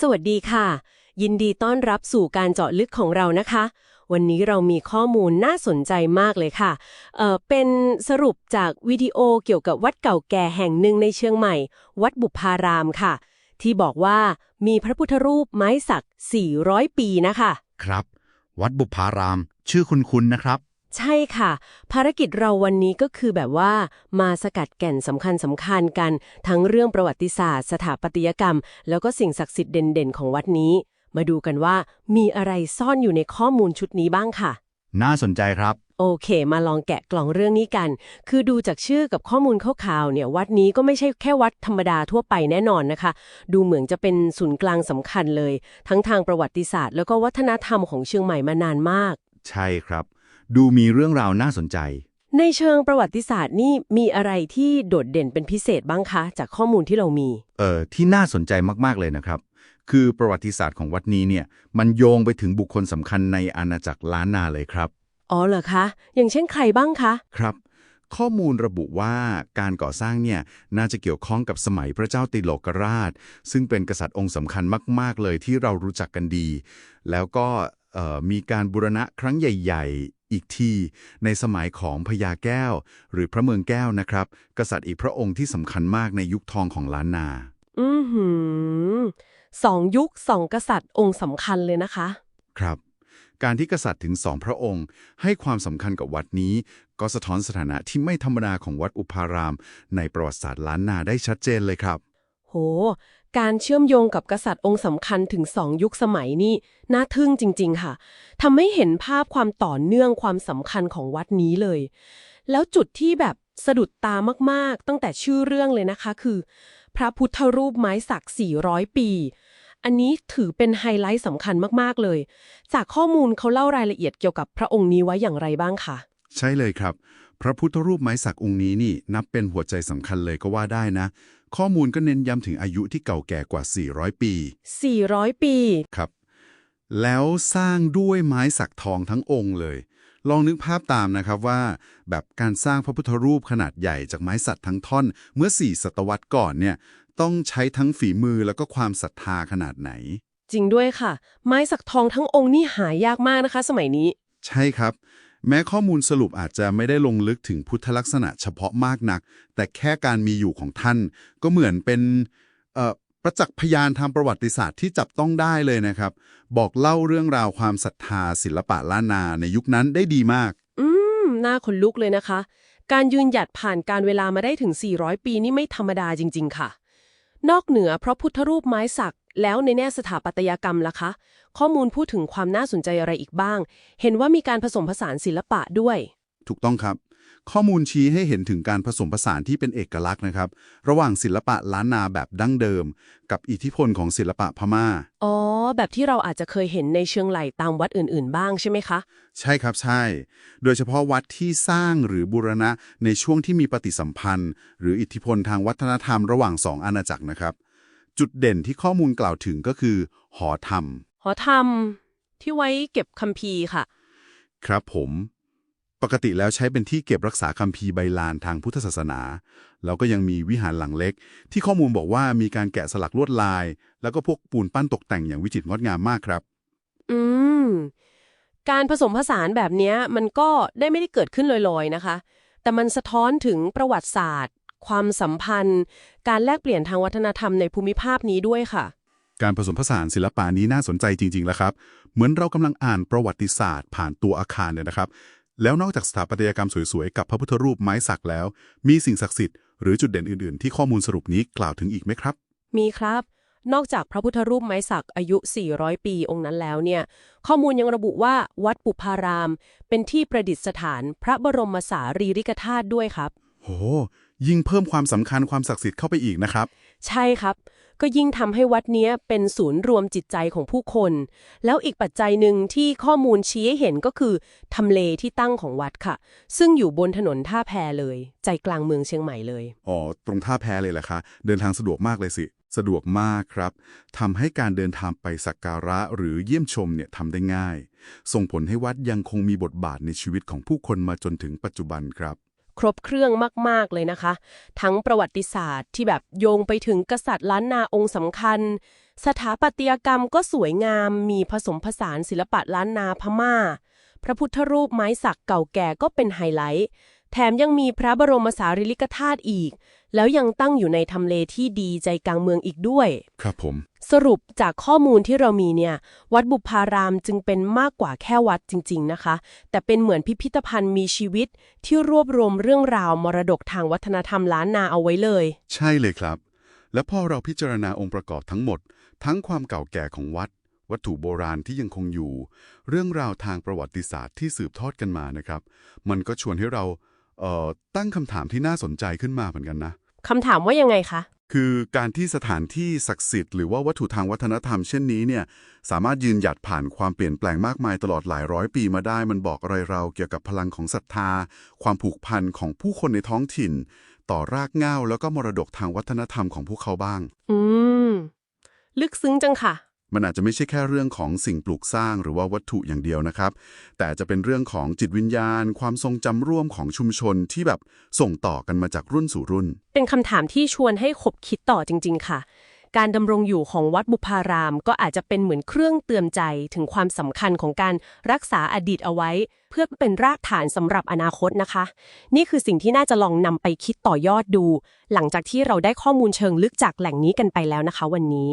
สวัสดีค่ะ ยินดีต้อนรับสู่การเจาะลึกของเรานะคะ วันนี้เรามีข้อมูลน่าสนใจมากเลยค่ะเออเป็นสรุปจากวิดีโอเกี่ยวกับวัดเก่าแก่แห่งหนึ่งในเชียงใหม่ วัดบุพารามค่ะ ที่บอกว่ามีพระพุทธรูปไม้สัก 400 ปีนะคะ ครับ วัดบุพาราม ชื่อคุณคุณนะครับ ใช่ค่ะ ภารกิจเราวันนี้ก็คือแบบว่ามาสกัดแก่นสำคัญสำคัญกัน ทั้งเรื่องประวัติศาสตร์ สถาปัตยกรรม แล้วก็สิ่งศักดิ์สิทธิ์เด่นๆ ของวัดนี้ มาดูกันว่ามีอะไรซ่อนอยู่ในข้อมูลชุดนี้บ้างค่ะ น่าสนใจครับ โอเค มาลองแกะกล่องเรื่องนี้กัน คือดูจากชื่อกับข้อมูลคร่าวๆเนี่ยวัดนี้ก็ไม่ใช่แค่วัดธรรมดาทั่วไปแน่นอนนะคะ ดูเหมือนจะเป็นศูนย์กลางสำคัญเลย ทั้งทางประวัติศาสตร์ แล้วก็วัฒนธรรมของเชียงใหม่มานานมาก ใช่ครับ ดูมีเรื่องราวน่าสนใจ ในเชิงประวัติศาสตร์นี่มีอะไรที่โดดเด่นเป็นพิเศษบ้างคะ จากข้อมูลที่เรามี เอ่อที่น่าสนใจมาก ๆ เลยนะครับ คือประวัติศาสตร์ของวัดนี้เนี่ย มันโยงไปถึงบุคคลสำคัญในอาณาจักรล้านนาเลยครับ อ๋อเหรอคะ อย่างเช่นใครบ้างคะ ครับ ข้อมูลระบุว่าการก่อสร้างเนี่ยน่าจะเกี่ยวข้องกับสมัยพระเจ้าติโลกราช ซึ่งเป็นกษัตริย์องค์สำคัญมาก ๆ เลยที่เรารู้จักกันดี แล้วก็เอ่อมีการบูรณะครั้งใหญ่ๆ อีกที ในสมัยของพญาแก้ว หรือพระเมืองแก้วนะครับ กษัตริย์อีกพระองค์ที่สำคัญมากในยุคทองของล้านนา อือหือสองยุคสองกษัตริย์องค์สำคัญเลยนะคะ ครับ การที่กษัตริย์ถึงสองพระองค์ ให้ความสำคัญกับวัดนี้ ก็สะท้อนสถานะที่ไม่ธรรมดาของวัดอุพาราม ในประวัติศาสตร์ล้านนาได้ชัดเจนเลยครับ โห การเชื่อมโยงกับกษัตริย์องค์สำคัญถึงสองยุคสมัยนี่น่าทึ่งจริง ๆ ค่ะทำให้เห็นภาพความต่อเนื่องความสำคัญของวัดนี้เลย แล้วจุดที่แบบสะดุดตามากๆ ตั้งแต่ชื่อเรื่องเลยนะคะ คือ พระพุทธรูปไม้สัก 400 ปี อันนี้ถือเป็นไฮไลท์สำคัญมากๆเลย จากข้อมูลเขาเล่ารายละเอียดเกี่ยวกับพระองค์นี้ไว้อย่างไรบ้างคะใช่เลยครับ พระพุทธรูปไม้สักองค์นี้นี่นับเป็นหัวใจสำคัญเลยก็ว่าได้นะ ข้อมูลก็เน้นย้ำถึงอายุที่เก่าแก่กว่า 400 ปี 400 ปี ครับ แล้วสร้างด้วยไม้สักทองทั้งองค์เลย ลองนึกภาพตามนะครับว่า แบบการสร้างพระพุทธรูปขนาดใหญ่จากไม้สักทั้งท่อน เมื่อ 4 ศตวรรษก่อนเนี่ย ต้องใช้ทั้งฝีมือแล้วก็ความศรัทธาขนาดไหน จริงด้วยค่ะ ไม้สักทองทั้งองค์นี่หายากมากนะคะ สมัยนี้ ใช่ครับ แม้ข้อมูลสรุปอาจจะไม่ได้ลงลึกถึงพุทธลักษณะเฉพาะมากนัก แต่แค่การมีอยู่ของท่าน ก็เหมือนเป็นประจักษ์พยานทางประวัติศาสตร์ที่จับต้องได้เลยนะครับ บอกเล่าเรื่องราวความศรัทธาศิลปะล้านนาในยุคนั้นได้ดีมาก อืมน่าขนลุกเลยนะคะ การยืนหยัดผ่านการเวลามาได้ถึง 400 ปีนี่ไม่ธรรมดาจริง ๆ ค่ะ นอกเหนือเพราะพุทธรูปไม้สัก แล้วในแง่สถาปัตยกรรมล่ะคะ ข้อมูลพูดถึงความน่าสนใจอะไรอีกบ้าง เห็นว่ามีการผสมผสานศิลปะด้วย ถูกต้องครับ ข้อมูลชี้ให้เห็นถึงการผสมผสานที่เป็นเอกลักษณ์นะครับ ระหว่างศิลปะล้านนาแบบดั้งเดิม กับอิทธิพลของศิลปะพม่า อ๋อ แบบที่เราอาจจะเคยเห็นในเชียงไหลตามวัดอื่นๆ บ้างใช่ไหมคะ ใช่ครับใช่ โดยเฉพาะวัดที่สร้างหรือบูรณะในช่วงที่มีปฏิสัมพันธ์ หรืออิทธิพลทางวัฒนธรรมระหว่างสองอาณาจักรนะครับ จุดเด่นที่ข้อมูลกล่าวถึงก็คือ หอธรรม หอธรรม ที่ไว้เก็บคัมภีร์ค่ะ ครับผม ปกติแล้วใช้เป็นที่เก็บรักษาคัมภีร์ใบลานทางพุทธศาสนา แล้วก็ยังมีวิหารหลังเล็ก ที่ข้อมูลบอกว่ามีการแกะสลักลวดลาย แล้วก็พวกปูนปั้นตกแต่งอย่างวิจิตรงดงามมากครับ อืม การผสมผสานแบบเนี้ยมันก็ได้ไม่ได้เกิดขึ้นลอยๆนะคะ แต่มันสะท้อนถึงประวัติศาสตร์ ความสัมพันธ์ การแลกเปลี่ยนทางวัฒนธรรมในภูมิภาคนี้ด้วยค่ะ การผสมผสานศิลปะนี้น่าสนใจจริงๆแล้วครับ เหมือนเรากำลังอ่านประวัติศาสตร์ ผ่านตัวอาคารเนี่ยนะครับ แล้วนอกจากสถาปัตยกรรมสวยๆ กับพระพุทธรูปไม้สักแล้ว มีสิ่งศักดิ์สิทธิ์หรือจุดเด่นอื่นๆ ที่ข้อมูลสรุปนี้กล่าวถึงอีกไหมครับ มีครับ นอกจากพระพุทธรูปไม้สักอายุ 400 ปีองค์นั้นแล้วเนี่ย ข้อมูลยังระบุว่าวัดปุพาราม เป็นที่ประดิษฐานพระบรมสารีริกธาตุด้วยครับ โห ยิ่งเพิ่มความสำคัญความศักดิ์สิทธิ์เข้าไปอีกนะครับ ใช่ครับ ก็ยิ่งทำให้วัดเนี้ยเป็นศูนย์รวมจิตใจของผู้คน แล้วอีกปัจจัยหนึ่งที่ข้อมูลชี้ให้เห็นก็คือทำเลที่ตั้งของวัดค่ะ ซึ่งอยู่บนถนนท่าแพเลย ใจกลางเมืองเชียงใหม่เลย อ๋อ ตรงท่าแพเลยแหละคะ เดินทางสะดวกมากเลยสิ สะดวกมากครับทำให้การเดินทางไปสักการะหรือเยี่ยมชมเนี่ยทำได้ง่าย ส่งผลให้วัดยังคงมีบทบาทในชีวิตของผู้คนมาจนถึงปัจจุบันครับ ครบเครื่องมาก ๆ เลยนะคะ ทั้งประวัติศาสตร์ที่แบบโยงไปถึงกษัตริย์ล้านนาองค์สำคัญ สถาปัตยกรรมก็สวยงาม มีผสมผสานศิลปะล้านนาพม่า พระพุทธรูปไม้สักเก่าแก่ก็เป็นไฮไลท์ แถมยังมีพระบรมสารีริกธาตุอีก แล้วยังตั้งอยู่ในทำเลที่ดีใจกลางเมืองอีกด้วย ครับผม สรุปจากข้อมูลที่เรามีเนี่ย วัดบุพารามจึงเป็นมากกว่าแค่วัดจริง ๆนะคะ แต่เป็นเหมือนพิพิธภัณฑ์มีชีวิตที่รวบรวมเรื่องราวมรดกทางวัฒนธรรมล้านนาเอาไว้เลย ใช่เลยครับ และพอเราพิจารณาองค์ประกอบทั้งหมด ทั้งความเก่าแก่ของวัด วัตถุโบราณที่ยังคงอยู่ เรื่องราวทางประวัติศาสตร์ที่สืบทอดกันมานะครับ มันก็ชวนให้เรา เอ่อตั้งคำถามที่น่าสนใจขึ้นมาเหมือนกันนะ คำถามว่ายังไงคะ คือการที่สถานที่ศักดิ์สิทธิ์หรือว่าวัตถุทางวัฒนธรรมเช่นนี้เนี่ยสามารถยืนหยัดผ่านความเปลี่ยนแปลงมากมายตลอดหลายร้อยปีมาได้ มันบอกอะไรเราเกี่ยวกับพลังของศรัทธา ความผูกพันของผู้คนในท้องถิ่น ต่อรากเหง้าแล้วก็มรดกทางวัฒนธรรมของพวกเขาบ้าง อืม ลึกซึ้งจังค่ะ มันอาจจะไม่ใช่แค่เรื่องของสิ่งปลูกสร้างหรือว่าวัตถุอย่างเดียวนะครับ แต่จะเป็นเรื่องของจิตวิญญาณ ความทรงจำร่วมของชุมชนที่แบบส่งต่อกันมาจากรุ่นสู่รุ่น เป็นคำถามที่ชวนให้ขบคิดต่อจริง ๆ ค่ะ การดำรงอยู่ของวัดบุพาราม ก็อาจจะเป็นเหมือนเครื่องเตือนใจถึงความสำคัญของการรักษาอดีตเอาไว้ เพื่อเป็นรากฐานสำหรับอนาคตนะคะ นี่คือสิ่งที่น่าจะลองนำไปคิดต่อยอดดู หลังจากที่เราได้ข้อมูลเชิงลึกจากแหล่งนี้กันไปแล้วนะคะ วันนี้